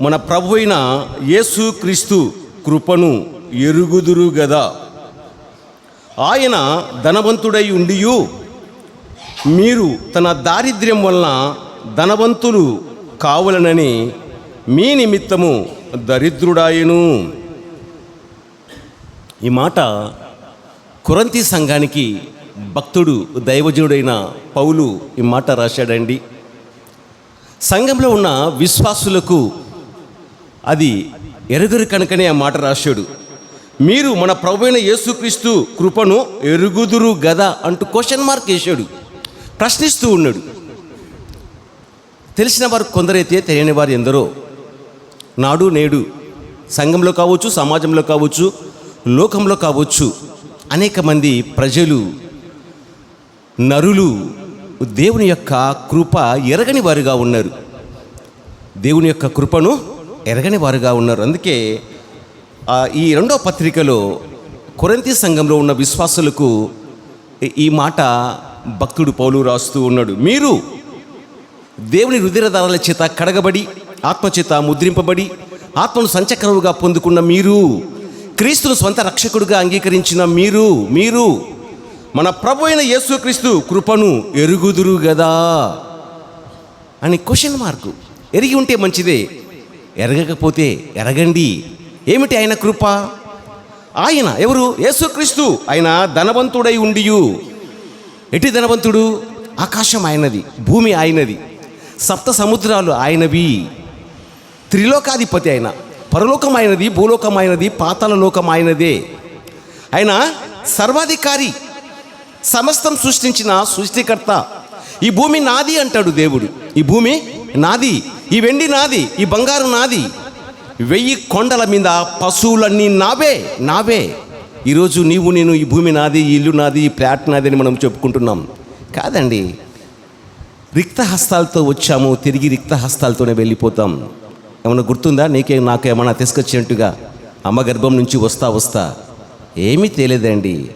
మన ప్రభు అయిన యేసుక్రీస్తు కృపను ఎరుగుదురు గదా. ఆయన ధనవంతుడై ఉండియు. మీరు తన దారిద్ర్యం వలన ధనవంతులు కావలనని మీ నిమిత్తము దరిద్రుడాయను. ఈ మాట కురంతి సంఘానికి భక్తుడు దైవజనుడైన పౌలు ఈ మాట రాశాడండి. సంఘంలో ఉన్న విశ్వాసులకు అది ఎరుగురు కనుకనే ఆ మాట రాశాడు. మీరు మన ప్రభువైన యేసుక్రీస్తు కృపను ఎరుగుదురు గదా అంటూ క్వశ్చన్ మార్క్ వేశాడు. ప్రశ్నిస్తూ ఉన్నాడు. తెలిసిన వారు కొందరైతే తెలియని వారు ఎందరో నాడు నేడు సంఘంలో కావచ్చు సమాజంలో కావచ్చు లోకంలో కావచ్చు అనేక మంది ప్రజలు నరులు దేవుని యొక్క కృప ఎరగని వారుగా ఉన్నారు. దేవుని యొక్క కృపను ఎరగని వారుగా ఉన్నారు. అందుకే ఈ రెండో పత్రికలో కొరంతి సంఘంలో ఉన్న విశ్వాసులకు ఈ- ఈ మాట భక్తుడు పౌలు రాస్తూ ఉన్నాడు. మీరు దేవుని రుధిరధారాల చేత కడగబడి ఆత్మచేత ముద్రింపబడి ఆత్మను సంచక్రముగా పొందుకున్న మీరు క్రీస్తును స్వంత రక్షకుడుగా అంగీకరించిన మీరు మీరు మన ప్రభు అయిన యేసుక్రీస్తు కృపను ఎరుగుదురు గదా అని క్వశ్చన్ మార్కు. ఎరిగి ఉంటే మంచిదే ఎరగకపోతే ఎరగండి. ఏమిటి ఆయన కృప? ఆయన ఎవరు? యేసుక్రీస్తు. ఆయన ధనవంతుడై ఉండియు. ఎటు ధనవంతుడు? ఆకాశం ఆయనది భూమి ఆయనది సప్త సముద్రాలు ఆయనవి. త్రిలోకాధిపతి ఆయన. పరలోకం ఆయనది భూలోకం ఆయనది పాతాల లోకం ఆయనదే. ఆయన సర్వాధికారి సమస్తం సృష్టించిన సృష్టికర్త. ఈ భూమి నాది అంటాడు దేవుడు. ఈ భూమి నాది ఈ వెండి నాది ఈ బంగారు నాది. వెయ్యి కొండల మీద పశువులన్నీ నావే నావే. ఈరోజు నీవు నేను ఈ భూమి నాది ఈ ఇల్లు నాది ఈ ప్లాట్ నాది అని మనం చెప్పుకుంటున్నాం. కాదండి. రిక్త హస్తాలతో వచ్చాము తిరిగి రిక్త హస్తాలతోనే వెళ్ళిపోతాం. ఏమైనా గుర్తుందా? నీకే నాకు ఏమైనా తీసుకొచ్చినట్టుగా. అమ్మ గర్భం నుంచి వస్తా వస్తా. ఏమీ తెలియదండి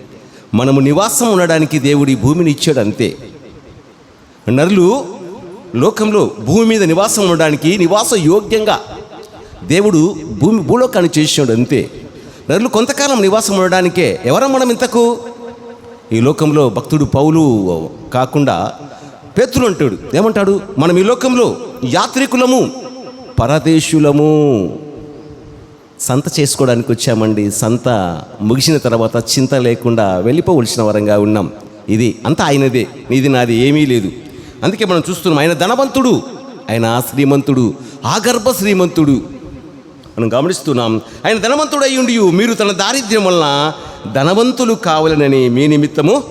మనము నివాసం ఉండడానికి దేవుడు ఈ భూమిని ఇచ్చాడు అంతే. నరులు లోకంలో భూమి మీద నివాసం ఉండడానికి నివాస యోగ్యంగా దేవుడు భూమి భూలోకాన్ని చేసాడు అంతే. నరులు కొంతకాలం నివాసం ఉండడానికే ఎవరం మనం ఇంతకు? ఈ లోకంలో భక్తుడు పౌలు కాకుండా పేతులు అంటాడు. ఏమంటాడు? మనం ఈ లోకంలో యాత్రికులము పరదేశులము. సంత చేసుకోవడానికి వచ్చామండి. సంత ముగిసిన తర్వాత చింత లేకుండా వెళ్ళిపోవలసిన వరంగా ఉన్నాం. ఇది అంతా ఆయనదే. నీది నాది ఏమీ లేదు. అందుకే మనం చూస్తున్నాం ఆయన ధనవంతుడు. ఆయన శ్రీమంతుడు. ఆగర్భ శ్రీమంతుడు. మనం గమనిస్తున్నాం ఆయన ధనవంతుడు అయ్యుండి మీరు తన దారిద్ర్యం వలన ధనవంతులు కావాలనని మీ నిమిత్తము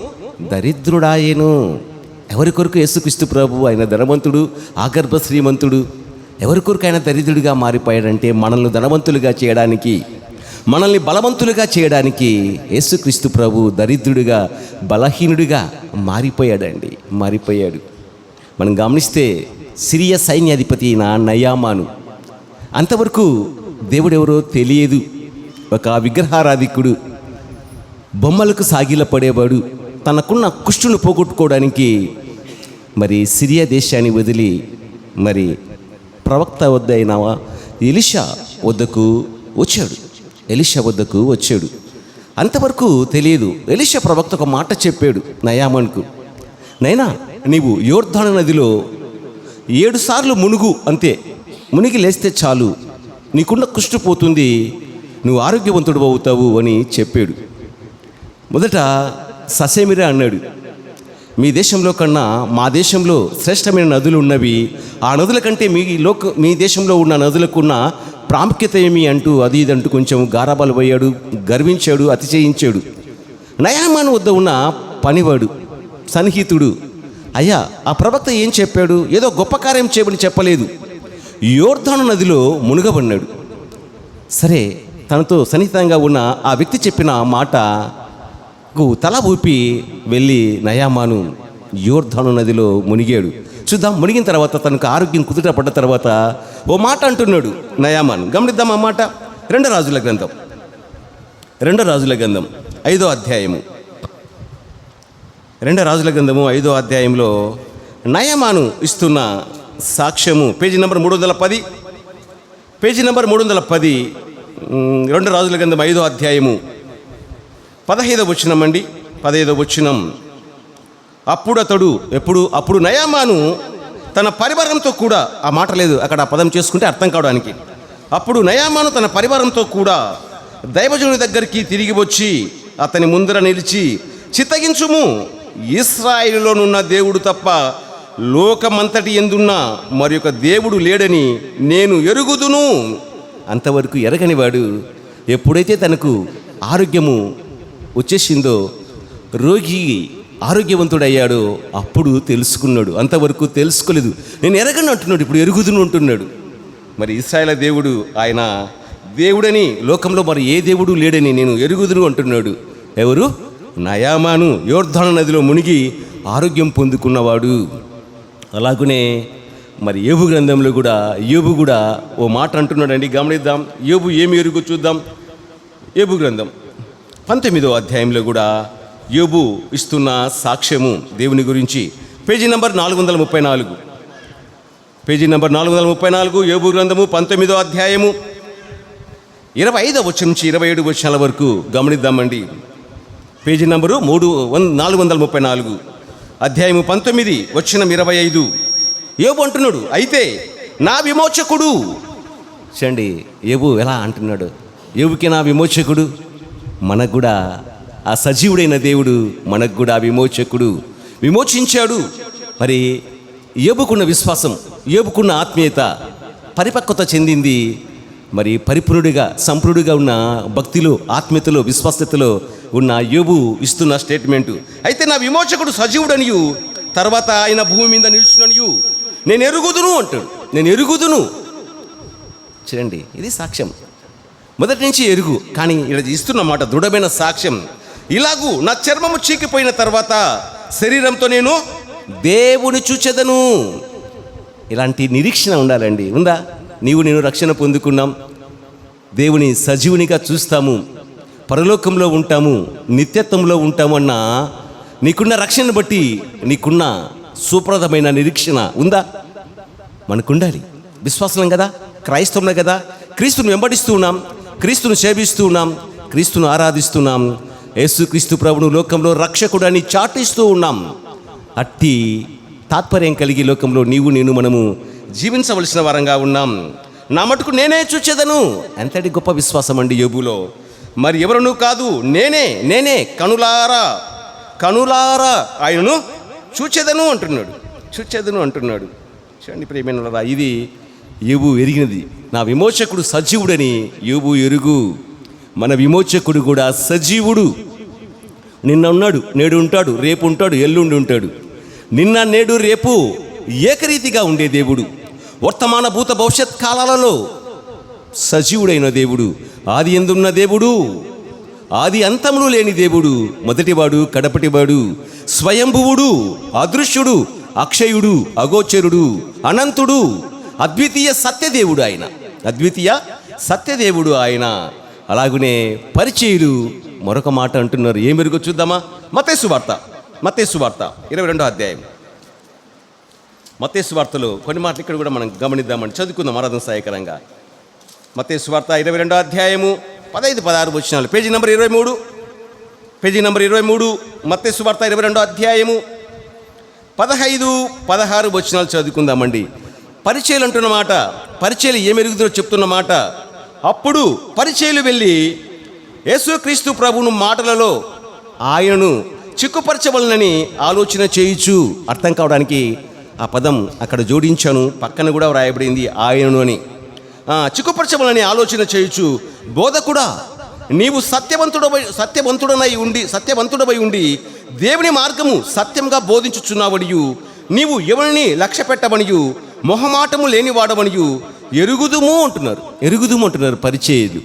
దరిద్రుడాయేను. ఎవరి కొరకు యేసుక్రీస్తు ప్రభు ఆయన ధనవంతుడు ఆగర్భ శ్రీమంతుడు? ఎవరి కొరకు దరిద్రుడిగా మారిపోయాడంటే మనల్ని ధనవంతులుగా చేయడానికి మనల్ని బలవంతులుగా చేయడానికి యేసుక్రీస్తు ప్రభు దరిద్రుడిగా బలహీనుడిగా మారిపోయాడండి మారిపోయాడు. మనం గమనిస్తే సిరియ సైన్యాధిపతి అయిన నయామాను అంతవరకు దేవుడెవరో తెలియదు. ఒక విగ్రహారాధికుడు బొమ్మలకు సాగిల పడేవాడు తనకున్న కుష్టును పోగొట్టుకోవడానికి మరి సిరియా దేశాన్ని వదిలి మరి ప్రవక్త వద్ద అయినావా ఎలిషా వద్దకు వచ్చాడు. ఎలిషా వద్దకు వచ్చాడు. అంతవరకు తెలియదు. ఎలిషా ప్రవక్త ఒక మాట చెప్పాడు నయామన్కు. నైనా నీవు యోర్ధాన నదిలో ఏడు సార్లు మునుగు అంతే. మునిగి లేస్తే చాలు. నీకున్న కుష్టు పోతుంది. నువ్వు ఆరోగ్యవంతుడు అవుతావు అని చెప్పాడు. మొదట ససేమిరా అన్నాడు. మీ దేశంలో కన్నా మా దేశంలో శ్రేష్టమైన నదులు ఉన్నవి. ఆ నదుల కంటే మీ లోక మీ దేశంలో ఉన్న నదులకున్న ప్రాముఖ్యత ఏమి అంటూ అది ఇది అంటూ కొంచెం గారాబాలు పోయాడు గర్వించాడు అతిశయించాడు. నయామాన్ వద్ద ఉన్న పనివాడు సన్నిహితుడు అయ్యా ఆ ప్రవక్త ఏం చెప్పాడు? ఏదో గొప్ప కార్యం చేయమని చెప్పలేదు. యోర్ధాను నదిలో మునుగబడినాడు. సరే తనతో సన్నిహితంగా ఉన్న ఆ వ్యక్తి చెప్పిన మాట తల ఊపి వెళ్ళి నయామాను యోర్ధాను నదిలో మునిగాడు. చూద్దాం మునిగిన తర్వాత తనకు ఆరోగ్యం కుదుట పడ్డ తర్వాత ఓ మాట అంటున్నాడు నయామాను. గమనిద్దాం ఆ మాట. రెండో రాజుల గ్రంథం. రెండో రాజుల గ్రంథం ఐదో అధ్యాయము. రెండో రాజుల గ్రంథము ఐదో అధ్యాయంలో నయమాను ఇస్తున్న సాక్ష్యము పేజీ నెంబర్ మూడు వందల పది. పేజీ నెంబర్ మూడు వందల పది రెండు రాజుల గ్రంథం ఐదో అధ్యాయము. పదహైదవ వచ్చినం అండి. పదహైదవ వచ్చినం అప్పుడు అతడు ఎప్పుడు అప్పుడు నయామాను తన పరివారంతో కూడా ఆ మాట లేదు అక్కడ ఆ పదం చేసుకుంటే అర్థం కావడానికి. అప్పుడు నయామాను తన పరివారంతో కూడా దైవజనుడి దగ్గరికి తిరిగి వచ్చి అతని ముందర నిలిచి చిత్తగించుము ఇస్రాయిల్లోనున్న దేవుడు తప్ప లోకమంతటి ఎందున్న మరి ఒక దేవుడు లేడని నేను ఎరుగుదును. అంతవరకు ఎరగనివాడు. ఎప్పుడైతే తనకు ఆరోగ్యము వచ్చేసిందో రోగి ఆరోగ్యవంతుడయ్యాడో అప్పుడు తెలుసుకున్నాడు. అంతవరకు తెలుసుకోలేదు. నేను ఎరగను అంటున్నాడు ఇప్పుడు ఎరుగుదును అంటున్నాడు. మరి ఇస్రాయల దేవుడు ఆయన దేవుడని లోకంలో మరి ఏ దేవుడు లేడని నేను ఎరుగుదును అంటున్నాడు. ఎవరు? నయామాను యోర్ధాన నదిలో మునిగి ఆరోగ్యం పొందుకున్నవాడు. అలాగనే మరి ఏబు గ్రంథంలో కూడా ఏబు కూడా ఓ మాట అంటున్నాడండి. గమనిద్దాం. ఏబు ఏమి ఎరుగు చూద్దాం? ఏబు గ్రంథం. పంతొమ్మిదో అధ్యాయంలో కూడా యోబు ఇస్తున్న సాక్ష్యము దేవుని గురించి. పేజీ నంబర్ నాలుగు వందల ముప్పై నాలుగు. పేజీ నంబర్ నాలుగు వందల ముప్పై నాలుగు యోబు గ్రంథము పంతొమ్మిదో అధ్యాయము ఇరవై ఐదవ వచ్చి నుంచి ఇరవై ఏడు వచ్చాల వరకు గమనిద్దామండి. పేజీ నంబరు మూడు వన్ నాలుగు వందల ముప్పై నాలుగు. అధ్యాయము పంతొమ్మిది వచ్చిన ఇరవై ఐదు. ఏబు అంటున్నాడు అయితే నా విమోచకుడు చండి ఏబు ఎలా అంటున్నాడు? ఏబుకి నా విమోచకుడు? మనకు కూడా ఆ సజీవుడైన దేవుడు మనకు కూడా విమోచకుడు విమోచించాడు. మరి ఏబుకున్న విశ్వాసం ఏబుకున్న ఆత్మీయత పరిపక్వత చెందింది. మరి పరిపూర్ణుడిగా సంపూర్ణుడిగా ఉన్న భక్తిలో ఆత్మీయతలో విశ్వాసతలో ఉన్న యోబు ఇస్తున్న స్టేట్మెంటు అయితే నా విమోచకుడు సజీవుడనియు తర్వాత ఆయన భూమి మీద నిలుచుననియు నేను ఎరుగుదును అంటాడు. నేను ఎరుగుదును. చూడండి ఇది సాక్ష్యం. మొదటి నుంచి ఎరుగు. కానీ ఇలా ఇస్తున్న మాట దృఢమైన సాక్ష్యం. ఇలాగూ నా చర్మము చీకిపోయిన తర్వాత శరీరంతో నేను దేవుని చూచెదను. ఇలాంటి నిరీక్షణ ఉండాలండి. ఉందా? నీవు నేను రక్షణ పొందుకున్నాం. దేవుని సజీవునిగా చూస్తాము. పరలోకంలో ఉంటాము. నిత్యత్వంలో ఉంటాము అన్న నీకున్న రక్షణను బట్టి నీకున్న సుప్రదమైన నిరీక్షణ ఉందా? మనకుండాలి. విశ్వాసం కదా? క్రైస్తవులే కదా? క్రీస్తుని వెంబడిస్తూ ఉన్నాం. క్రీస్తును సేవిస్తూ ఉన్నాం క్రీస్తును ఆరాధిస్తున్నాం యేసుక్రీస్తు ప్రభును లోకంలో రక్షకుడని చాటిస్తూ ఉన్నాం. అట్టి తాత్పర్యం కలిగి లోకంలో నీవు నేను మనము జీవించవలసిన వారంగా ఉన్నాం. నా మటుకు నేనే చూచేదను ఎంతటి గొప్ప విశ్వాసం అండి యోబులో. మరి ఎవరును కాదు నేనే నేనే కనులారా కనులారా ఆయనను చూచేదను అంటున్నాడు చూచేదను అంటున్నాడు. చూడండి ప్రేమైన ఇది యోబు ఎరిగినది. నా విమోచకుడు సజీవుడని యోబు ఎరుగు. మన విమోచకుడు కూడా సజీవుడు. నిన్న ఉన్నాడు నేడు ఉంటాడు రేపు ఉంటాడు ఎల్లుండి ఉంటాడు. నిన్న నేడు రేపు ఏకరీతిగా ఉండే దేవుడు. వర్తమాన భూత భవిష్యత్ కాలాలలో సజీవుడైన దేవుడు. ఆది ఎందున్న దేవుడు? ఆది అంతములు లేని దేవుడు. మొదటివాడు కడపటివాడు స్వయంభువుడు అదృశ్యుడు అక్షయుడు అగోచరుడు అనంతుడు అద్వితీయ సత్యదేవుడు ఆయన. అద్వితీయ సత్యదేవుడు ఆయన. అలాగనే పరిచయులు మరొక మాట అంటున్నారు. ఏం మెరుగు చూద్దామా? మతేసు వార్త. మతేసు వార్త. ఇరవై రెండో అధ్యాయం. మతేసు వార్తలు కొన్ని మాటలు ఇక్కడ కూడా మనం గమనిద్దామని చదువుకుందాం ఆరాధన సహాయకరంగా. మతేసు వార్త ఇరవై రెండో అధ్యాయము పదహైదు పదహారు వచ్చినాలు పేజీ నెంబర్ ఇరవై మూడు. పేజీ నెంబర్ ఇరవై మూడు మత్తేసు వార్త ఇరవై రెండో అధ్యాయము పదహైదు పదహారు వచనాలు చదువుకుందామండి. పరిచయలు అంటున్నమాట పరిచయలు ఏమెరుగుదో చెప్తున్నమాట అప్పుడు పరిచయలు వెళ్ళి యేసుక్రీస్తు ప్రభువును మాటలలో ఆయనను చిక్కుపరచవలనని ఆలోచన చేయొచ్చు అర్థం కావడానికి ఆ పదం అక్కడ జోడించాను. పక్కన కూడా వ్రాయబడింది ఆయనను అని. చిక్కుపరచవలని ఆలోచన చేయుచు బోధకుడా నీవు సత్యవంతుడవై సత్యవంతుడనై ఉండి సత్యవంతుడవై ఉండి దేవుని మార్గము సత్యంగా బోధించుచున్నావడియు నీవు ఎవరిని లక్ష్య పెట్టవనియు మొహమాటము లేనివాడవనియు ఎరుగుదుము అంటున్నారు. ఎరుగుదుము అంటున్నారు పరిచయలు.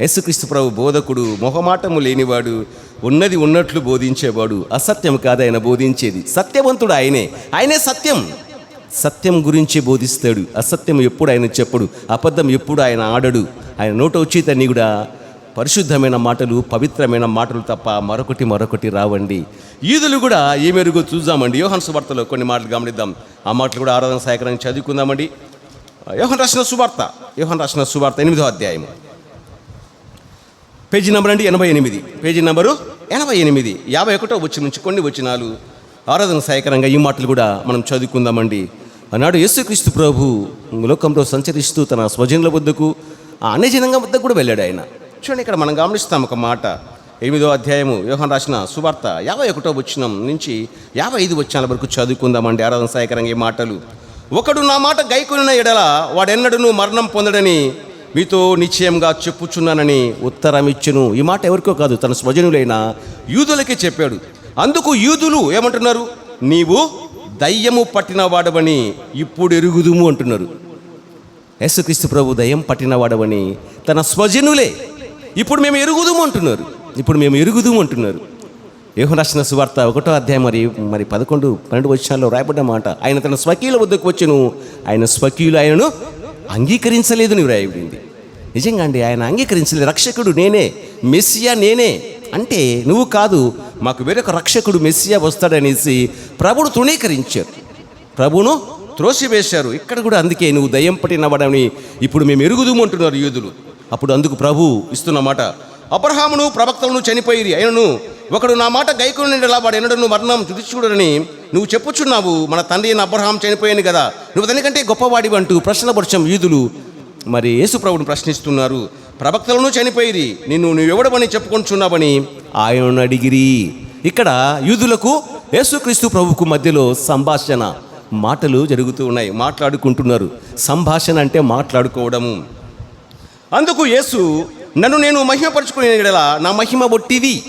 యేసుక్రీస్తు ప్రభు బోధకుడు మొహమాటము లేనివాడు ఉన్నది ఉన్నట్లు బోధించేవాడు అసత్యం కాదు ఆయన బోధించేది. సత్యవంతుడు ఆయనే. ఆయనే సత్యం. సత్యం గురించి బోధిస్తాడు. అసత్యం ఎప్పుడు ఆయన చెప్పడు. అబద్ధం ఎప్పుడు ఆయన ఆడడు. ఆయన నోట వచ్చేతన్ని కూడా పరిశుద్ధమైన మాటలు పవిత్రమైన మాటలు తప్ప మరొకటి మరొకటి రావండి. ఈదులు కూడా ఏ మెరుగు చూద్దామండి? యోహన్ సువార్తలో కొన్ని మాటలు గమనిద్దాం. ఆ మాటలు కూడా ఆరాధన సహాయకరంగా చదువుకుందామండి. యోహన్ రాసిన సువార్త. యోహన్ రాసిన సువార్త ఎనిమిదో అధ్యాయము. పేజీ నెంబర్ అండి ఎనభై ఎనిమిది. పేజీ నెంబరు ఎనభై ఎనిమిది. యాభై ఒకటో వచ్చి నుంచి కొన్ని వచ్చినాలు ఆరాధన సహాయకరంగా ఈ మాటలు కూడా మనం చదువుకుందామండి. ఆనాడు యేసుక్రీస్తు ప్రభు లోకంలో సంచరిస్తూ తన స్వజనుల వద్దకు ఆ అన్యజనంగా వద్దకు కూడా వెళ్ళాడు ఆయన. చూడండి ఇక్కడ మనం గమనిస్తాం ఒక మాట. ఎనిమిదో అధ్యాయము వ్యూహం రాసిన సువార్త యాభై ఒకటో వచ్చినం నుంచి యాభై ఐదు వచ్చినాల వరకు చదువుకుందామండి ఆరాధన సహాయకరంగా ఈ మాటలు. ఒకడు నా మాట గైకొనిన ఎడల వాడెన్నడూ మరణం పొందడని మీతో నిశ్చయంగా చెప్పుచున్నానని ఉత్తరం ఇచ్చును. ఈ మాట ఎవరికో కాదు తన స్వజనులైన యూదులకే చెప్పాడు. అందుకు యూదులు ఏమంటున్నారు? నీవు దయ్యము పట్టిన వాడవని ఇప్పుడు ఎరుగుదుము అంటున్నారు. యేసుక్రీస్తు ప్రభు దయ్యం పట్టిన వాడవని తన స్వజనులే ఇప్పుడు మేము ఎరుగుదుము అంటున్నారు. ఇప్పుడు మేము ఎరుగుదుము అంటున్నారు. యోహన్ రాసిన సువార్త ఒకటో అధ్యాయం మరి మరి పదకొండు పన్నెండు వచ్చినాల్లో రాయబడ్డ మాట. ఆయన తన స్వకీయుల వద్దకు వచ్చును. ఆయన స్వకీయులు ఆయనను అంగీకరించలేదు అని వ్రాయబడింది. నిజంగా అండి ఆయన అంగీకరించలేదు. రక్షకుడు నేనే మెస్సియా నేనే. అంటే నువ్వు కాదు మాకు వేరొక రక్షకుడు మెస్సియా వస్తాడనేసి ప్రభుడు తృణీకరించారు. ప్రభును త్రోసివేశారు. ఇక్కడ కూడా అందుకే నువ్వు దయ్యం పట్టినవడని ఇప్పుడు మేము ఎరుగుదుము అంటున్నారు యూదులు. అప్పుడు అందుకు ప్రభు ఇస్తున్నమాట అబ్రహామును ప్రవక్తలను చనిపోయేది అయినను ఒకడు నా మాట గైకుని వాడు ఎన్నడను మరణం చూడని నువ్వు చెప్పుచున్నావు. మన తండ్రి అయిన అబ్రహాం చనిపోయాను కదా. నువ్వు దానికంటే గొప్పవాడివి అంటూ ప్రశ్నపరచం యూదులు. మరి యేసు ప్రభుని ప్రశ్నిస్తున్నారు ప్రవక్తలను చనిపోయేది నిన్ను నువ్వెవడమని చెప్పుకొంచున్నావని ఆయనను అడిగిరి. ఇక్కడ యూదులకు యేసుక్రీస్తు ప్రభుకు మధ్యలో సంభాషణ మాటలు జరుగుతూ ఉన్నాయి మాట్లాడుకుంటున్నారు. సంభాషణ అంటే మాట్లాడుకోవడము. అందుకు యేసు నన్ను నేను మహిమపరుచుకునే ఎడలా నా మహిమ బొట్టిది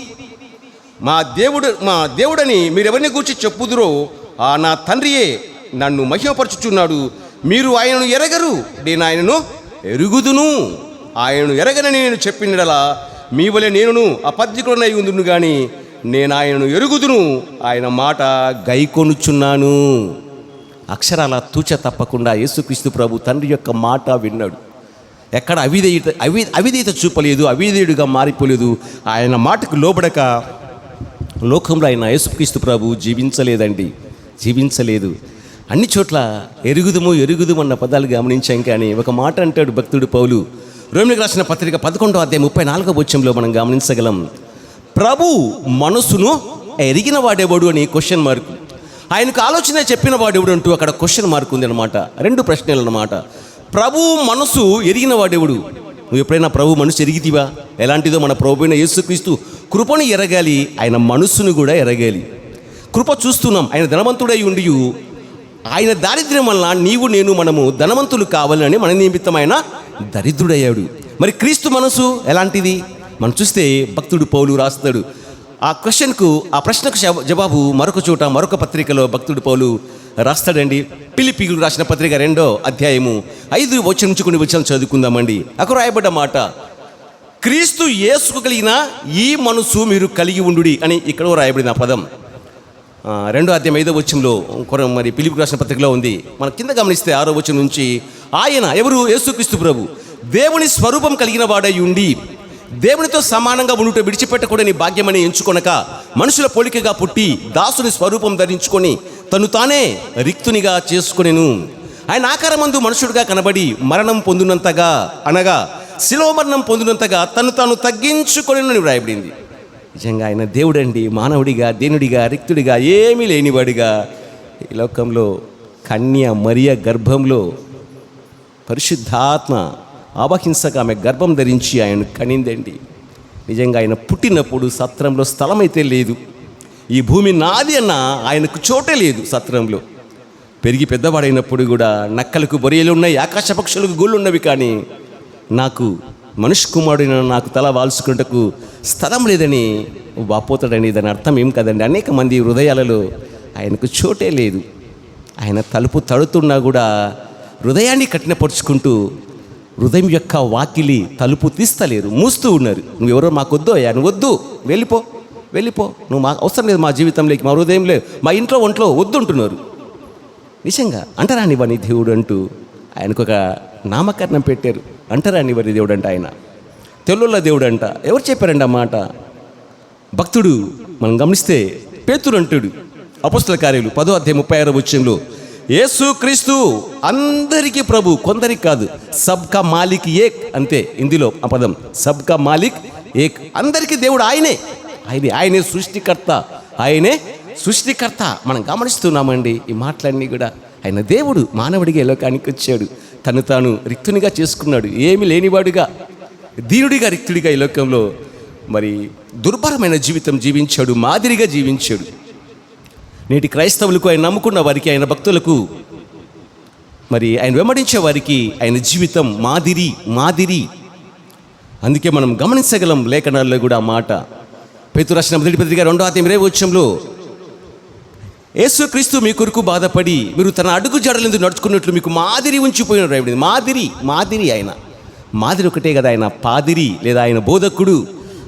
మా దేవుడు మా దేవుడని మీరెవరిని గూర్చి చెప్పుదురో ఆ నా తండ్రియే నన్ను మహిమపరచుచున్నాడు. మీరు ఆయనను ఎరగరు నేను ఆయనను ఎరుగుదును. ఆయనను ఎరగనని నేను చెప్పినడలా మీ వలె నేనును అపద్ధికుడనై ఉందును కానీ నేను ఆయనను ఎరుగుదును. ఆయన మాట గైకొనుచున్నాను. అక్షరాల తూచ తప్పకుండా యేసుక్రీస్తు ప్రభు తండ్రి యొక్క మాట విన్నాడు. ఎక్కడ అవిధేయత అవి అవిధేయత చూపలేదు అవిధేయుడిగా మారిపోలేదు. ఆయన మాటకు లోబడక లోకంలో ఆయన యేసుక్రీస్తు ప్రభు జీవించలేదండి. జీవించలేదు. అన్ని చోట్ల ఎరుగుదుము ఎరుగుదము అన్న పదాలు గమనించాం కానీ ఒక మాట అంటాడు భక్తుడు పౌలు. రోమిలకు రాసిన పత్రిక పదకొండో అధ్యాయం ముప్పై నాలుగో వచ్చంలో మనం గమనించగలం. ప్రభు మనసును ఎరిగిన వాడేవాడు అని క్వశ్చన్ మార్క్ ఆయనకు ఆలోచన చెప్పిన వాడేవాడు అంటూ అక్కడ క్వశ్చన్ మార్క్ ఉంది అనమాట రెండు ప్రశ్నలు అనమాట ప్రభు మనసు ఎరిగిన వాడెవడు? నువ్వు ఎప్పుడైనా ప్రభు మనసు ఎరిగితివా? ఎలాంటిదో మన ప్రభు అయిన యేసుక్రీస్తు కృపను ఎరగాలి ఆయన మనస్సును కూడా ఎరగాలి. కృప చూస్తున్నాం ఆయన ధనవంతుడై ఉండి ఆయన దారిద్ర్యం వల్ల నీవు నేను మనము ధనవంతులు కావాలని మన నిమిత్తమైన దరిద్రుడయ్యాడు. మరి క్రీస్తు మనసు ఎలాంటిది? మనం చూస్తే భక్తుడు పౌలు రాస్తాడు. ఆ క్వశ్చన్కు ఆ ప్రశ్నకు జవాబు మరొక చోట మరొక పత్రికలో భక్తుడు పౌలు రాస్తాడండి. పిలిపిగులు రాసిన పత్రిక రెండో అధ్యాయము ఐదు వచ్చి నుంచి కొన్ని వచ్చాను చదువుకుందామండి. అక్కడ రాయబడ్డ మాట క్రీస్తు యేసుకు కలిగిన ఈ మనసు మీరు కలిగి ఉండుడి అని ఇక్కడ రాయబడిన ఆ పదం రెండో అధ్యాయం ఐదో వచ్చంలో కొర మరి పిలుపు రాసిన పత్రికలో ఉంది. మన కింద గమనిస్తే ఆరో వచ్చం నుంచి ఆయన ఎవరు? యేసుక్రీస్తు ప్రభు. దేవుని స్వరూపం కలిగిన వాడై ఉండి దేవునితో సమానంగా ఉండుట విడిచిపెట్టకూడని భాగ్యమని ఎంచుకొనక మనుషుల పోలికగా పుట్టి దాసుని స్వరూపం ధరించుకొని తను తానే రిక్తునిగా చేసుకునేను. ఆయన ఆకారమందు మనుషుడిగా కనబడి మరణం పొందినంతగా అనగా శిలో మరణం పొందినంతగా తను తాను తగ్గించుకొనని వ్రాయబడింది. నిజంగా ఆయన దేవుడండి మానవుడిగా దేనుడిగా రిక్తుడిగా ఏమీ లేనివాడిగా. ఈ లోకంలో కన్య మరియ గర్భంలో పరిశుద్ధాత్మ ఆవహింసగా ఆమె గర్భం ధరించి ఆయన కనిందండి. నిజంగా ఆయన పుట్టినప్పుడు సత్రంలో స్థలమైతే లేదు. ఈ భూమి నాది అన్న ఆయనకు చోటే లేదు సత్రంలో. పెరిగి పెద్దవాడైనప్పుడు కూడా నక్కలకు బొరియలు ఉన్నాయి ఆకాశ పక్షులకు గూళ్ళు ఉన్నవి కానీ నాకు మనుష్ కుమారుడైన నాకు తల వాల్చుకున్నటకు స్థలం లేదని వాపోతాడని దాని అర్థం ఏం కదండి. అనేక మంది హృదయాలలో ఆయనకు చోటే లేదు. ఆయన తలుపు తడుతున్నా కూడా హృదయాన్ని కఠినపరుచుకుంటూ హృదయం యొక్క వాకిలి తలుపు తీస్తలేరు మూస్తూ ఉన్నారు. నువ్వెవరో మాకొద్దు ఆయన వద్దు వెళ్ళిపో. వెళ్ళిపో. నువ్వు మా అవసరం లేదు మా జీవితంలోకి మా హృదయం లేదు. మా ఇంట్లో ఒంట్లో వద్దుంటున్నారు. నిజంగా అంటరానివ్వని దేవుడు అంటూ ఆయనకు ఒక నామకరణం పెట్టారు. అంటరానివ్వని దేవుడు అంట ఆయన. తెల్లుల దేవుడు అంట. ఎవరు చెప్పారండి ఆ మాట? భక్తుడు మనం గమనిస్తే పేతురు అంటాడు. అపుస్తల కార్యాలు పదో అధ్యాయం ముప్పై ఆరో వచ్చంలో యేసు క్రీస్తు అందరికీ ప్రభు కొందరికి కాదు. సబ్కా మాలిక్ ఏక్ అంతే ఇందులో ఆ పదం. సబ్కా మాలిక్ ఏక్. అందరికీ దేవుడు ఆయనే. ఆయనే ఆయనే సృష్టికర్త. ఆయనే సృష్టికర్త. మనం గమనిస్తున్నామండి ఈ మాటలన్నీ కూడా. ఆయన దేవుడు మానవుడిగా ఈ లోకానికి వచ్చాడు. తను తాను రిక్తునిగా చేసుకున్నాడు. ఏమి లేనివాడుగా దీనుడిగా రిక్తుడిగా ఈ లోకంలో మరి దుర్భరమైన జీవితం జీవించాడు మాదిరిగా జీవించాడు. నేటి క్రైస్తవులకు ఆయన నమ్ముకున్న వారికి ఆయన భక్తులకు మరి ఆయన వెంబడించే వారికి ఆయన జీవితం మాదిరి మాదిరి. అందుకే మనం గమనించగలం లేఖనాల్లో కూడా ఆ మాట. పేతు రాసిన మొదటి పత్రిక రెండో అధ్యాయం ఇరవై వచ్చంలో యేసుక్రీస్తు మీ కొరకు బాధపడి మీరు తన అడుగు జడలందు నడుచుకున్నట్లు మీకు మాదిరి ఉంచిపోయిన రాయబడింది మాదిరి మాదిరి ఆయన. మాదిరి ఒకటే కదా ఆయన పాదిరి లేదా ఆయన బోధకుడు.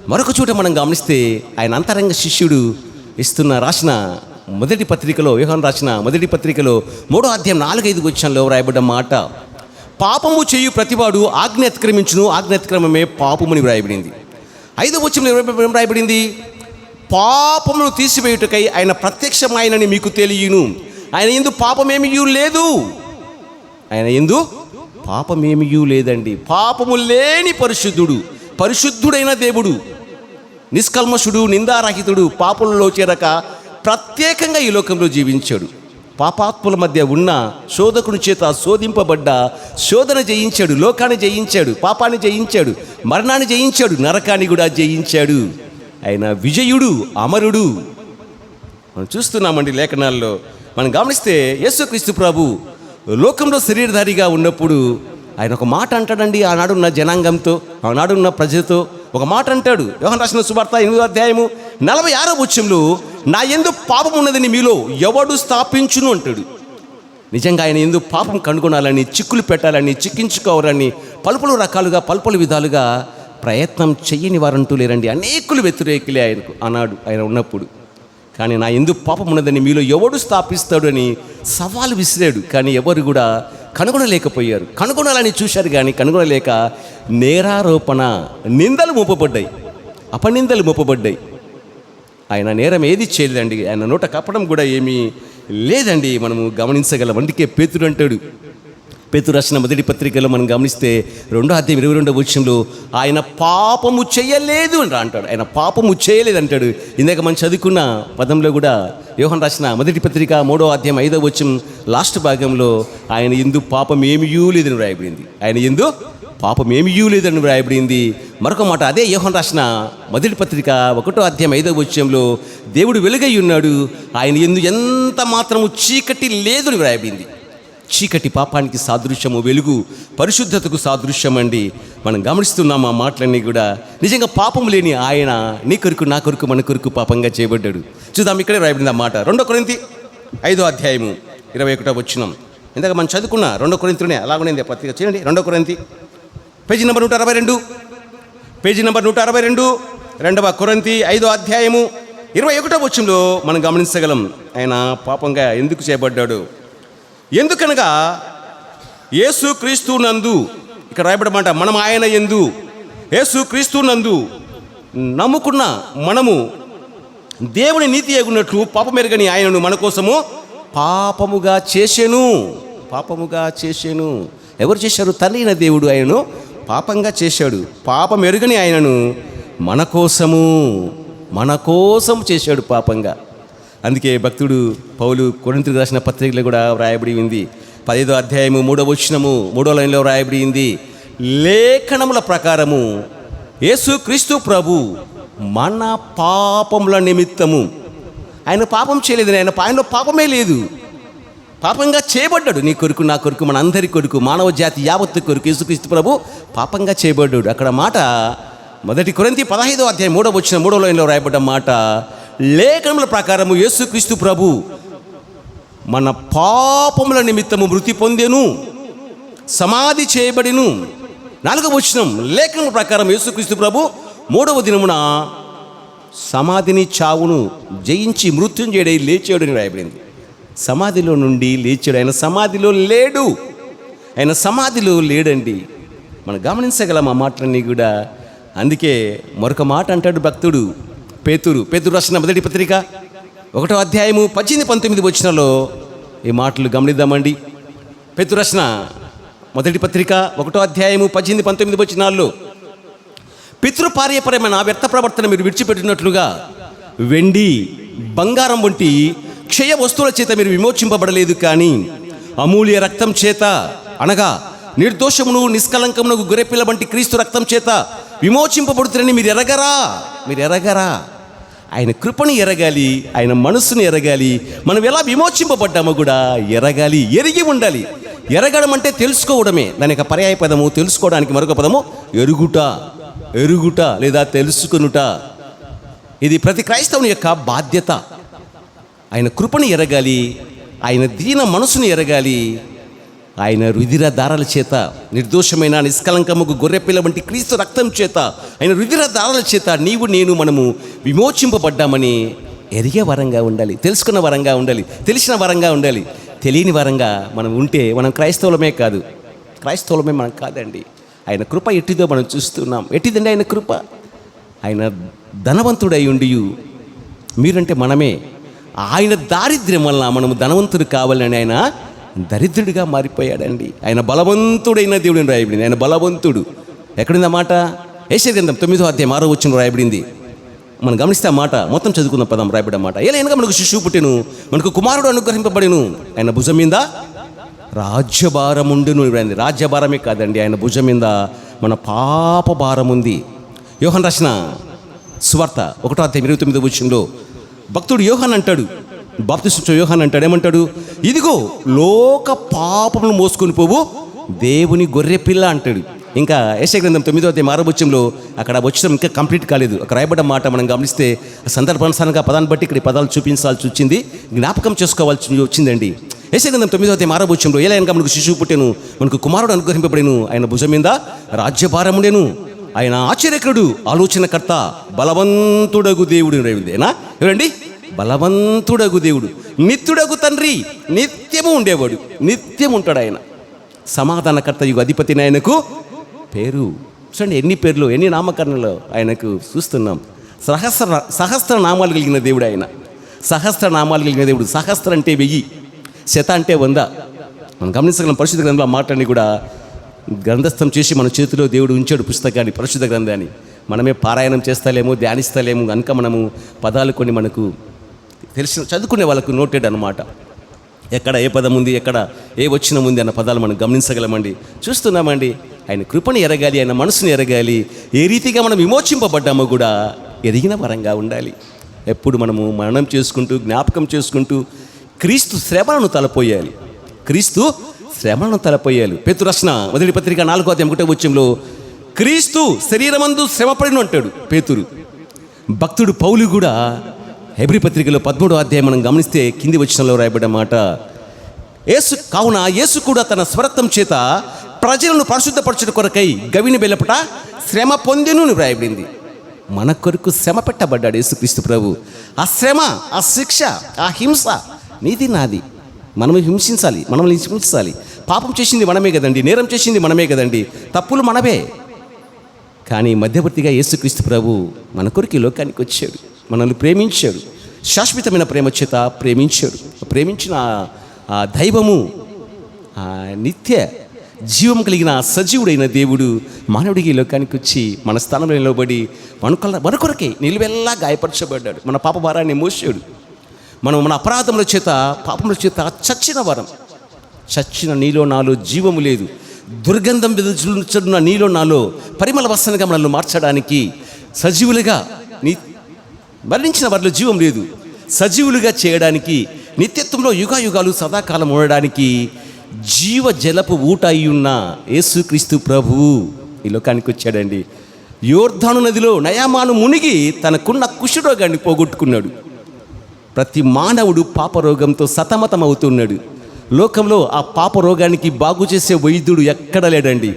మరొక చోట మనం గమనిస్తే ఆయన అంతరంగ శిష్యుడు ఇస్తున్న రాసిన మొదటి పత్రికలో వ్యూహం రాసిన మొదటి పత్రికలో మూడో అధ్యాయం నాలుగైదు వచ్చంలో వ్రాయబడ్డ మాట పాపము చేయు ప్రతివాడు ఆజ్ఞ అతిక్రమించును ఆజ్ఞ అతిక్రమమే పాపముని వ్రాయబడింది. ఐదో వచ్చిన ఏం రాయబడింది? పాపమును తీసివేయుటకై ఆయన ప్రత్యక్షమైనని మీకు తెలియను. ఆయన ఎందు పాపమేమియూ లేదు. ఆయన ఎందు పాపమేమియూ లేదండి. పాపము లేని పరిశుద్ధుడు పరిశుద్ధుడైన దేవుడు నిష్కల్మషుడు నిందారహితుడు పాపంలో చేరక ప్రత్యేకంగా ఈ లోకంలో జీవించాడు. పాపాత్ముల మధ్య ఉన్న శోధకుని చేత శోధింపబడ్డ శోధన జయించాడు లోకాన్ని జయించాడు పాపాన్ని జయించాడు మరణాన్ని జయించాడు నరకాన్ని కూడా జయించాడు. ఆయన విజయుడు అమరుడు. మనం చూస్తున్నామండి లేఖనాల్లో. మనం గమనిస్తే యేసుక్రీస్తు ప్రభు లోకంలో శరీరధారిగా ఉన్నప్పుడు ఆయన ఒక మాట అంటాడండి ఆనాడున్న జనాంగంతో ఆనాడున్న ప్రజలతో. ఒక మాట అంటాడు. యోహన్ రాసిన సువార్త ఎనిమిదో అధ్యాయము నలభై ఆరో వచ్చంలో నా ఎందు పాపం ఉన్నదని మీలో ఎవడు స్థాపించును అంటాడు. నిజంగా ఆయన ఎందు పాపం కనుగొనాలని చిక్కులు పెట్టాలని చిక్కించుకోవాలని పలుపులు రకాలుగా పలుపులు విధాలుగా ప్రయత్నం చెయ్యని వారంటూ లేరండి. అనేకులు వ్యతిరేకులే ఆయనకు అన్నాడు ఆయన ఉన్నప్పుడు. కానీ నా ఎందుకు పాపం ఉన్నదని మీలో ఎవడు స్థాపిస్తాడు అని సవాలు విసిరాడు. కానీ ఎవరు కూడా కనుగొనలేకపోయారు. కనుగొనాలని చూశారు కానీ కనుగొనలేక నేరారోపణ నిందలు మోపబడ్డాయి. అపనిందలు మోపబడ్డాయి. ఆయన నేరం ఏది చేయలేదండి. ఆయన నోట కప్పడం కూడా ఏమీ లేదండి. మనము గమనించగలం అందుకే పేతుడు అంటాడు. పేతురు రాసిన మొదటి పత్రికలో మనం గమనిస్తే రెండో అధ్యాయం ఇరవై రెండో వచ్చంలో ఆయన పాపము చేయలేదు అని అంటాడు. ఆయన పాపము చేయలేదు అంటాడు. ఇందాక మనం చదువుకున్న పదంలో కూడా యోహన్ రాసిన మొదటి పత్రిక మూడో అధ్యాయం ఐదో వచ్చం లాస్ట్ భాగంలో ఆయన ఎందు పాపం ఏమీ లేదని రాయబడింది ఆయన ఎందు పాపం ఏమి లేదని వ్రాయబడింది మరొక మాట అదే యోహన్ రాసిన మొదటి పత్రిక ఒకటో అధ్యాయం ఐదో వచ్చంలో దేవుడు వెలుగై ఉన్నాడు. ఆయన ఎందు ఎంత మాత్రము చీకటి లేదని వ్రాయబడింది చీకటి పాపానికి సాదృశ్యము వెలుగు పరిశుద్ధతకు సాదృశ్యం అండి మనం గమనిస్తున్నాం ఆ మాటలన్నీ కూడా. నిజంగా పాపం లేని ఆయన నీ కొరకు నా కొరకు మన కొరకు పాపంగా చేయబడ్డాడు. చూద్దాం ఇక్కడే రాయబడింది ఆ మాట. రెండో కొరింతి ఐదో అధ్యాయము ఇరవై ఒకటో వచ్చినాం ఇందాక మనం చదువుకున్న రెండో కొరింతిలోనే అలాగనే పత్రిక. చేయండి రెండో కొరింతి పేజీ నెంబర్ నూట అరవై రెండు. పేజీ నెంబర్ నూట అరవై రెండు రెండవ కొరంతి ఐదో అధ్యాయము. ఇరవై ఒకటో వచ్చంలో మనం గమనించగలం ఆయన పాపంగా ఎందుకు చేయబడ్డాడు? ఎందుకనగా యేసు క్రీస్తు నందు ఇక్కడ రాయబడమాట మనం ఆయన ఎందు యేసు క్రీస్తు నందు నమ్ముకున్న మనము దేవుని నీతి ఎగునట్లు పాపమెరగని ఆయనను మన కోసము పాపముగా చేసేను. పాపముగా చేసేను. ఎవరు చేశారు? తల్లిన దేవుడు ఆయనను పాపంగా చేశాడు. పాపం ఎరుగని ఆయనను మన కోసము మన కోసం చేశాడు పాపంగా. అందుకే భక్తుడు పౌలు కొరింతకు రాసిన పత్రికలో కూడా వ్రాయబడి ఉంది. పదిహేదో అధ్యాయము మూడో వచనము మూడో లైన్లో వ్రాయబడి ఉంది. లేఖనముల ప్రకారము యేసు క్రీస్తు ప్రభు మన పాపముల నిమిత్తము. ఆయన పాపం చేయలేదు ఆయన ఆయనలో పాపమే లేదు. పాపంగా చేయబడ్డాడు నీ కొరకు నా కొరకు మన అందరి కొరకు మానవ జాతి యావత్తు కొరకు యేసుక్రీస్తు ప్రభు పాపంగా చేయబడ్డాడు. అక్కడ మాట మొదటి కొరంతి పదహైదో అధ్యాయం మూడవ వచ్చిన మూడవ లైన్లో రాయబడ్డ మాట లేఖనముల ప్రకారము యేసుక్రీస్తు ప్రభు మన పాపముల నిమిత్తము మృతి పొందెను సమాధి చేయబడిను. నాలుగవ వచనం లేఖనముల ప్రకారం యేసుక్రీస్తు ప్రభు మూడవ దినమున సమాధిని చావును జయించి మృత్యుం చేయడై లేచేయడని రాయబడింది. సమాధిలో నుండి లేచాడు. ఆయన సమాధిలో లేడు. ఆయన సమాధిలో లేడండి. మనం గమనించగలం ఆ మాటలన్నీ కూడా? అందుకే మరొక మాట అంటాడు భక్తుడు పేతురు. పేతురు రాసిన మొదటి పత్రిక ఒకటో అధ్యాయము పద్దెనిమిది పంతొమ్మిది వచ్చినలో ఈ మాటలు గమనిద్దామండి. పెతురచన మొదటి పత్రిక ఒకటో అధ్యాయము పద్దెనిమిది పంతొమ్మిది వచ్చినాల్లో పితృపార్యపరమైన వ్యర్థ ప్రవర్తన మీరు విడిచిపెట్టినట్లుగా వెండి బంగారం వంటి క్షయ వస్తువుల చేత మీరు విమోచింపబడలేదు కానీ అమూల్య రక్తం చేత అనగా నిర్దోషమును నిష్కలంకమునకు గొరెపిల్ల వంటి క్రీస్తు రక్తం చేత విమోచింపబడుతురని మీరు ఎరగరా? మీరు ఎరగరా? ఆయన కృపను ఎరగాలి ఆయన మనస్సును ఎరగాలి మనం ఎలా విమోచింపబడ్డామో కూడా ఎరగాలి ఎరిగి ఉండాలి. ఎరగడం అంటే తెలుసుకోవడమే. దాని యొక్క పర్యాయ పదము తెలుసుకోవడానికి మరొక పదము ఎరుగుట ఎరుగుట లేదా తెలుసుకునుట. ఇది ప్రతి క్రైస్తవుని యొక్క బాధ్యత. ఆయన కృపను ఎరగాలి ఆయన దీన మనసును ఎరగాలి. ఆయన రుధిర దారాల చేత నిర్దోషమైన నిష్కలంకముకు గొర్రెపిల్ల వంటి క్రీస్తు రక్తం చేత ఆయన రుధిర దారాల చేత నీవు నేను మనము విమోచింపబడ్డామని ఎరిగే వరంగా ఉండాలి తెలుసుకున్న వరంగా ఉండాలి తెలిసిన వరంగా ఉండాలి. తెలియని వరంగా మనం ఉంటే మనం క్రైస్తవులమే కాదు. క్రైస్తవులమే మనం కాదండి. ఆయన కృప ఎట్టిదో మనం చూస్తున్నాం. ఎట్టిదండి ఆయన కృప? ఆయన ధనవంతుడై ఉండి మీరంటే మనమే. ఆయన దారిద్ర్యం వలన మనము ధనవంతుడు కావాలని ఆయన దరిద్రుడిగా మారిపోయాడండి. ఆయన బలవంతుడైన దేవుడిని రాయబడింది. ఆయన బలవంతుడు. ఎక్కడుంది ఆ మాట? ఏషియా తొమ్మిదో అధ్యాయం ఆరో వచ్చిన రాయబడింది. మనం గమనిస్తే ఆ మాట మొత్తం చదువుకున్న పదం రాయబడిన మాట. ఎలా మనకు శిశువు పుట్టెను మనకు కుమారుడు అనుగ్రహింపబడిను. ఆయన భుజం మీద రాజ్యభారముండును ఇవ్వండి రాజ్యభారమే కాదండి ఆయన భుజం మీద మన పాప భారం ఉంది. యోహన్ రచన సువార్త ఒకటో అధ్యాయం ఇరవై తొమ్మిదో విషయంలో భక్తుడు యోహాన్ అంటాడు. బాప్తిస్టు యోహాన్ అంటాడు. ఏమంటాడు? ఇదిగో లోక పాపమును మోసుకొని పోవు దేవుని గొర్రె పిల్ల అంటాడు. ఇంకా యశ గ్రంథం తొమ్మిదో అధ్యాయం ఆరో అక్కడ వచ్చిన ఇంకా కంప్లీట్ కాలేదు. అక్కడ రాయబడ్డ మాట మనం గమనిస్తే సందర్భానుసారంగా పదాన్ని బట్టి ఇక్కడ పదాలు చూపించాల్సి వచ్చింది. జ్ఞాపకం చేసుకోవాల్సి వచ్చిందండి. యశగ్రంథం తొమ్మిదో అధ్యాయం ఆరో ఎలా మనకు శిశువు పుట్టెను మనకు కుమారుడు అనుగ్రహింపబడేను ఆయన భుజం మీద రాజ్యభారముడేను. ఆయన ఆశ్చర్యకరుడు ఆలోచనకర్త బలవంతుడగు దేవుడు ఏనా? ఎవరండి? బలవంతుడగు దేవుడు. నిత్యుడగు తండ్రి నిత్యము ఉండేవాడు. నిత్యం ఉంటాడు ఆయన. సమాధానకర్త యుగ అధిపతి ఆయనకు పేరు. చూడండి ఎన్ని పేర్లు ఎన్ని నామకరణలు ఆయనకు చూస్తున్నాం. సహస్ర సహస్ర నామాలు కలిగిన దేవుడు ఆయన. సహస్ర నామాలు కలిగిన దేవుడు. సహస్ర అంటే వెయ్యి శత అంటే వంద. మనం గమనించగలం పరిశుద్ధ గ్రంథంలో మాటని కూడా గ్రంథస్థం చేసి మన చేతిలో దేవుడు ఉంచాడు పుస్తకాన్ని పరిశుద్ధ గ్రంథాన్ని. మనమే పారాయణం చేస్తలేము ధ్యానిస్తలేము కనుక మనము పదాలు కొన్ని మనకు తెలిసిన చదువుకునే వాళ్ళకు నోటెడ్ అనమాట ఎక్కడ ఏ పదం ఉంది ఎక్కడ ఏ వచ్చిన ఉంది అన్న పదాలు మనం గమనించగలమండి. చూస్తున్నామండి ఆయన కృపను ఎరగాలి ఆయన మనసును ఎరగాలి ఏ రీతిగా మనం విమోచింపబడ్డామో కూడా ఎదిగిన వరంగా ఉండాలి. ఎప్పుడు మనము మరణం చేసుకుంటూ జ్ఞాపకం చేసుకుంటూ క్రీస్తు శ్రమలను తలపోయాలి. క్రీస్తు శ్రమలను తలపోయాలి. పేతురచన మొదటి పత్రిక నాలుగో అధ్యాయం ఒకటో వచ్చంలో క్రీస్తు శరీరమందు శ్రమపడిను అంటాడు పేతురు. భక్తుడు పౌలు కూడా హెబ్రి పత్రికలో పదమూడో అధ్యాయం మనం గమనిస్తే కింది వచ్చినలో రాయబడ్డ మాట యేసు కావున యేసు కూడా తన స్వరత్వం చేత ప్రజలను పరిశుద్ధపరచుట కొరకై గవిని బెల్లపట శ్రమ పొందెను వ్రాయబడింది. మన కొరకు శ్రమ పెట్టబడ్డాడు యేసుక్రీస్తు ప్రభు. ఆ శ్రమ ఆ శిక్ష ఆ హింస నీది నాది. మనం హింసించాలి మనల్ని హింసించాలి. పాపం చేసింది మనమే కదండి నేరం చేసింది మనమే కదండి. తప్పులు మనమే కానీ మధ్యవర్తిగా యేసుక్రీస్తు ప్రభు మన కొరికి లోకానికి వచ్చాడు మనల్ని ప్రేమించాడు. శాశ్వతమైన ప్రేమ చేత ప్రేమించాడు. ప్రేమించిన ఆ- దైవము ఆ నిత్య జీవం కలిగిన సజీవుడైన దేవుడు మానవుడికి ఈ లోకానికి వచ్చి మన స్థానంలో నిలబడి మనకొల్ల మన కొరకే నిలువెల్లా గాయపరచబడ్డాడు. మన పాప భారాన్ని మోసాడు మనం మన అపరాధముల చేత పాపముల చేత చచ్చిన వరం. చచ్చిన నీలో నాలో జీవము లేదు. దుర్గంధం విధించున్న నీలో నాలో పరిమళ వసనగా మనల్ని మార్చడానికి సజీవులుగా నీ మరణించిన వారిలో జీవం లేదు. సజీవులుగా చేయడానికి నిత్యత్వంలో యుగాయుగాలు సదాకాలం ఉండడానికి జీవ జలపు ఊట అయి ఉన్న యేసుక్రీస్తు ప్రభువు ఈ లోకానికి వచ్చాడండి. యోర్ధాను నదిలో నయామాను మునిగి తనకున్న కుషురోగాన్ని పోగొట్టుకున్నాడు. ప్రతి మానవుడు పాపరోగంతో సతమతమవుతున్నాడు. లోకంలో ఆ పాప రోగానికి బాగు చేసే వైద్యుడు ఎక్కడ లేడండి.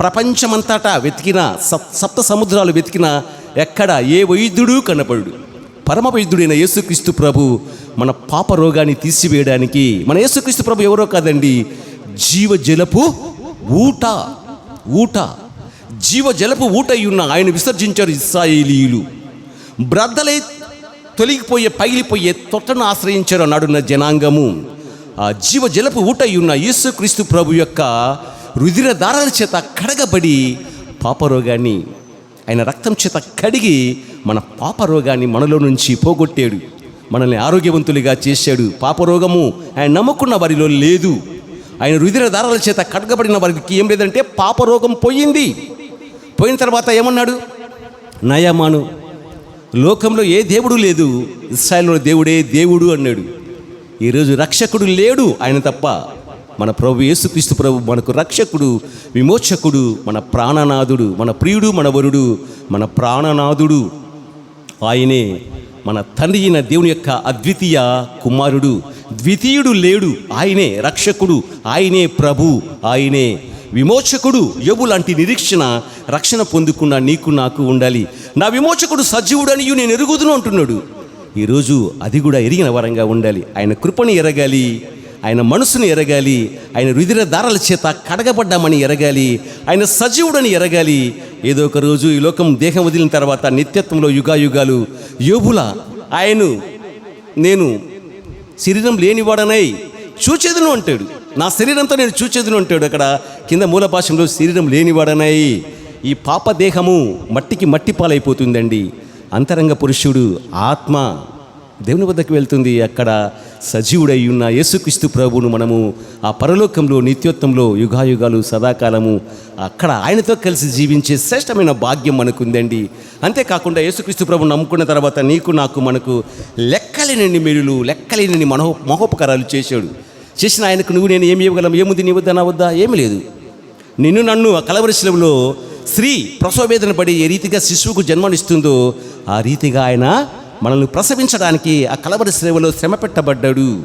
ప్రపంచమంతటా వెతికిన సప్ సప్త సముద్రాలు వెతికిన ఎక్కడ ఏ వైద్యుడు కనపడు పరమ వైద్యుడైన యేసుక్రీస్తు ప్రభు మన పాప రోగాన్ని తీసివేయడానికి మన యేసుక్రీస్తు ప్రభు ఎవరో కాదండి జీవ జలపు ఊట ఊట. జీవ జలపు ఊట ఉన్న ఆయన విసర్జించారు ఇస్రాయేలీలు బ్రద్దలై తొలగిపోయే పగిలిపోయే తొట్టను ఆశ్రయించారు నాడున్న జనాంగము. ఆ జీవ జలపు ఊటై ఉన్న యేసుక్రీస్తు ప్రభు యొక్క రుధిర దారాల చేత కడగబడి పాపరోగాన్ని ఆయన రక్తం చేత కడిగి మన పాపరోగాన్ని మనలో నుంచి పోగొట్టాడు. మనల్ని ఆరోగ్యవంతులుగా చేశాడు. పాపరోగము ఆయన నమ్ముకున్న వారిలో లేదు. ఆయన రుధిర దారాల చేత కడగబడిన వారికి ఏం లేదంటే పాపరోగం పోయింది. పోయిన తర్వాత ఏమన్నాడు? నయమాను లోకంలో ఏ దేవుడు లేదు. ఇస్రాయల్లో దేవుడే దేవుడు అన్నాడు. ఈరోజు రక్షకుడు లేడు ఆయన తప్ప. మన ప్రభు యేసుక్రీస్తు ప్రభు మనకు రక్షకుడు విమోచకుడు మన ప్రాణనాథుడు మన ప్రియుడు మన వరుడు మన ప్రాణనాథుడు. ఆయనే మన తండ్రి అయిన దేవుని యొక్క అద్వితీయ కుమారుడు. ద్వితీయుడు లేడు ఆయనే రక్షకుడు ఆయనే ప్రభు ఆయనే విమోచకుడు యోబు లాంటి నిరీక్షణ రక్షణ పొందుకున్న నీకు నాకు ఉండాలి. నా విమోచకుడు సజీవుడని నేను ఎరుగుదును అంటున్నాడు. ఈరోజు అది కూడా ఎరిగిన వరంగా ఉండాలి. ఆయన కృపని ఎరగాలి ఆయన మనసుని ఎరగాలి ఆయన రుదిర దారాల చేత కడగబడ్డామని ఎరగాలి ఆయన సజీవుడని ఎరగాలి. ఏదో ఒక రోజు ఈ లోకం దేహం వదిలిన తర్వాత నిత్యత్వంలో యుగాయుగాలు యోబుల ఆయన నేను శరీరం లేనివాడనై చూచేదును అంటాడు. నా శరీరంతో నేను చూచేది అంటాడు. అక్కడ కింద మూల భాషంలో శరీరం లేనివాడనై ఈ పాప దేహము మట్టికి మట్టి పాలైపోతుందండి అంతరంగ పురుషుడు ఆత్మ దేవుని వద్దకు వెళ్తుంది. అక్కడ సజీవుడై ఉన్న యేసుక్రీస్తు ప్రభువును మనము ఆ పరలోకంలో నిత్యోత్వంలో యుగాయుగాలు సదాకాలము అక్కడ ఆయనతో కలిసి జీవించే శ్రేష్టమైన భాగ్యం మనకుందండి. అంతేకాకుండా యేసుక్రీస్తు ప్రభు నమ్ముకున్న తర్వాత నీకు నాకు మనకు లెక్కలేనన్ని మేలులు లెక్కలేనన్ని మనో మహోపకారాలు చేశాడు. చేసిన ఆయనకు నువ్వు నేను ఏమి ఇవ్వగలం? ఏముంది నీ వద్ద నా వద్దా? ఏమి లేదు. నిన్ను నన్ను ఆ కలవరి స్త్రీ ప్రసవవేదన పడి ఏ రీతిగా శిశువుకు జన్మనిస్తుందో ఆ రీతిగా ఆయన మనల్ని ప్రసవించడానికి ఆ కలవరి సేవలో శ్రమ పెట్టబడ్డాడు.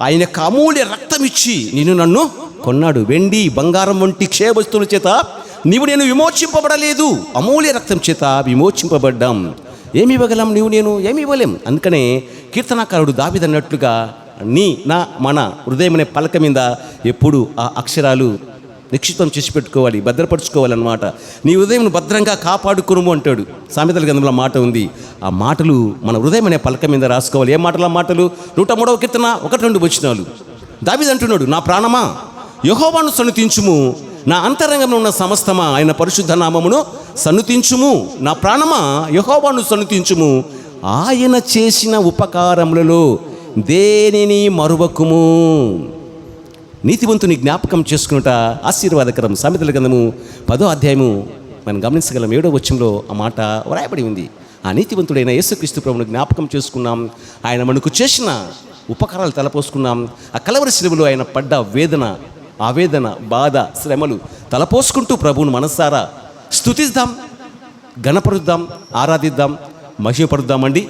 ఆయన యొక్క అమూల్య రక్తం ఇచ్చి నిన్ను నన్ను కొన్నాడు. వెండి బంగారం వంటి క్షయ వస్తువుల చేత నీవు నేను విమోచింపబడలేదు. అమూల్య రక్తం చేత విమోచింపబడ్డాం. ఏమి ఇవ్వగలం? నీవు నేను ఏమి ఇవ్వలేం? అందుకనే కీర్తనాకారుడు దావిదన్నట్లుగా నీ నా మన హృదయం అనే పలక మీద ఎప్పుడు ఆ అక్షరాలు నిక్షిప్తం చేసి పెట్టుకోవాలి భద్రపరుచుకోవాలన్నమాట. నీ హృదయం భద్రంగా కాపాడుకును అంటాడు. సామెతల గంధంలో మాట ఉంది. ఆ మాటలు మన హృదయం అనే పలక మీద రాసుకోవాలి. ఏ మాటలు? ఆ మాటలు? నూట మూడవ కీర్తన ఒకటి రెండు వచ్చినాలు దావిది అంటున్నాడు నా ప్రాణమా? యహోవాను సన్నుతించుము. నా అంతరంగంలో ఉన్న సమస్తమా? ఆయన పరిశుద్ధ నామమును సన్నుతించుము. నా ప్రాణమా? యహోవాను సన్నుతించుము. ఆయన చేసిన ఉపకారములలో దేనిని మరువకుము? నీతివంతుని జ్ఞాపకం చేసుకున్నట ఆశీర్వాదకరం. సామెతల గ్రంథము పదో అధ్యాయము మనం గమనించగలం. ఏడో వచ్చంలో ఆ మాట వ్రాయబడి ఉంది. ఆ నీతివంతుడైన యేసుక్రీస్తు ప్రభుని జ్ఞాపకం చేసుకున్నాం. ఆయన మనకు చేసిన ఉపకారాలు తలపోసుకున్నాం. ఆ కలవరి శిలువలో ఆయన పడ్డ వేదన ఆవేదన బాధ శ్రమలు తలపోసుకుంటూ ప్రభువును మనసారా స్తుతిద్దాం గణపరుద్దాం ఆరాధిద్దాం మహిమపరుద్దామండి.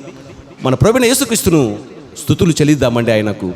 మన ప్రభుని యేసుక్రీస్తును స్థుతులు చెల్లిద్దామండి ఆయనకు.